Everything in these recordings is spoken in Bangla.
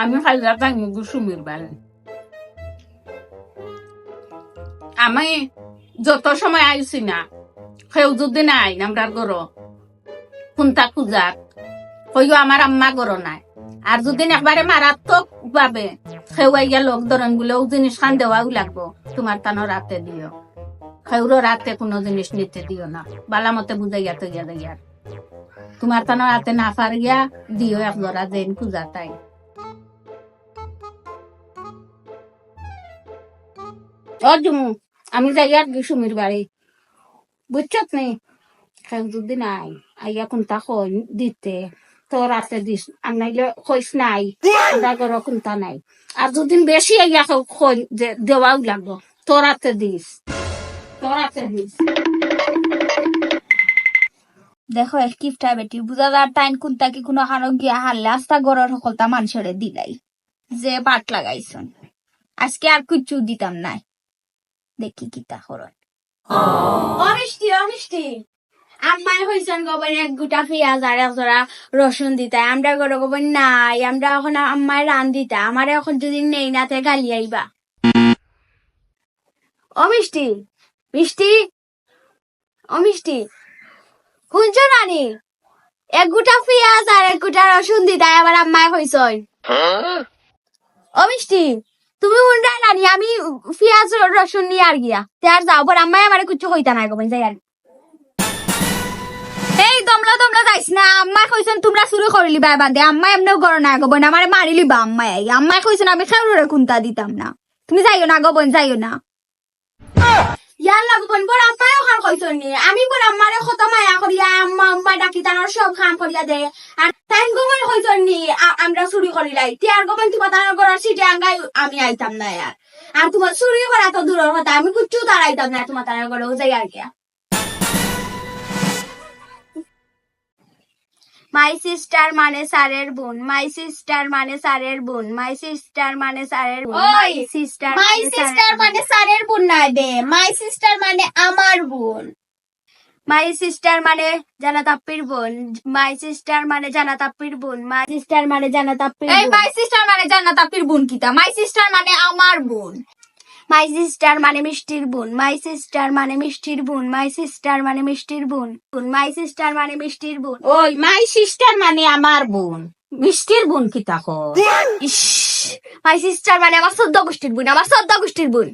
আমি খাইলা তাই মুগু সুমির বাড়ি। আমি যত সময় আইছি না, সেও যদি নাই, আমরা গর। খুন্তা খুঁজাত কইও আমার আম্মা গর নাই। আর যদি একবারে মারাত্মক ভাবে সেও আইয়া লোক ধরেন বলেও জিনিস খান দেওয়াও লাগবো। তোমার তানো রাতে দিও। সেউরও রাতে কোনো জিনিস নিতে দিও না। বালা মতে বুঝাইয়া তৈয়া দেয়া তোমার তানো রাতে না পারিয়া দিও এক জোড়া দেন খুঁজা তাই। আমি যাই আর সুমির বাড়ি বুঝছত নি খেল যদি নাই আইয়া কোনটা কই দিতে তো রাতে দিস আর নাইলে কইস নাই কোনটা নাই আর দুদিন বেশি আইয়া কই দেওয়াও লাগবো তো রাতে দিস তো রাতে দিস দেখো কিফটা বেটি বুঝা যার টাইম কোনটা কি কোনো হানো গিয়া হারলে আস্তা গড়ের সকলটা মানুষের দিলাই যে পাট লাগাইছন আজকে আর কিচ্ছু দিতাম নাই দেখি কিতা করন অমিষ্টি অমিষ্টি আম্মাই হইছেন গোবর এক গুটা পেঁয়াজ আর এক জোড়া রসুন দিতা আমরা গরো গোবর নাই আমরা এখন আম্মাই রান দিতা আমার এখন যদি নেই না তে গালি আইবা অমিষ্টি মিষ্টি অমিষ্টি শুনছো নানি এক গুটা পেঁয়াজ আর এক গুটা রসুন দিতা আবার আম্মাই হইছন ও মিষ্টি তুমি উন্ডাই নানি আমি পেঁয়াজ রসুন নিয়ে আর গিয়া। তে আর যাও পর আম্মাই আমার কিছু হইতা নাই গোবেন যাই আর এই, দমলা দমলা যাইস না, আম্মাই কইছেন তোমরা শুরু করিলি বাই বান্ধে আম্মাই এমনিও গড় না গোবন আমার মারিলি বা আম্মাই আই। আম্মাই কইছেন আমি খেউরে কুন্তা দিতাম না। তুমি যাইও না গোবন যাইও না। ইয়ার লাগবন বড় আম্মাই খান কইছেন নি? আমি বড় আম্মারে কত মায়া করিয়া, আম্মা আম্মা ডাকি তার সব খান করিয়া দে। আর টাইম গোবন কইছেন নি? আমরা চুরি করিলাই তিয়ার গোবন তোমার তার গড়ার সিটে আঙ্গাই আমি আইতাম না ইয়ার আর তোমার চুরি করা তো দূরের কথা, আমি কুচ্ছু আইতাম না তোমার তার গড়েও যাই আর গিয়া মাই সিস্টার মানে সারের বোন। মাই সিস্টার মানে সারের বোন। মাই সিস্টার মানে সারের বোন। মাই সিস্টার মাই সিস্টার মানে স্যারের বোন। নাই বে। মাই সিস্টার মানে আমার বোন। মাই সিস্টার মানে জানা তাপ্পির বোন। মাই সিস্টার মানে জানা তাপ্পির বোন। মাই সিস্টার মানে জানা তাপ্পির এই মাই সিস্টার মানে জান্নাত আপির বোন কিতা? মাই সিস্টার মানে আমার বোন। মাই সিস্টার মানে মিষ্টির বোন। মাই সিস্টার মানে মিষ্টির বোন। মাই সিস্টার মানে মিষ্টির বোন। মাই সিস্টার মানে মিষ্টির বোন। ওই মাই সিস্টার মানে আমার বোন। মিষ্টির বোন কি তাকো? মাই সিস্টার মানে আমার সদ্য গোষ্ঠীর বোন আমার সদ্য গোষ্ঠীর বোন।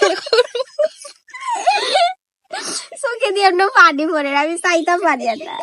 চোখে দিয়ে পানি পরে আমি চাইতাম পারি না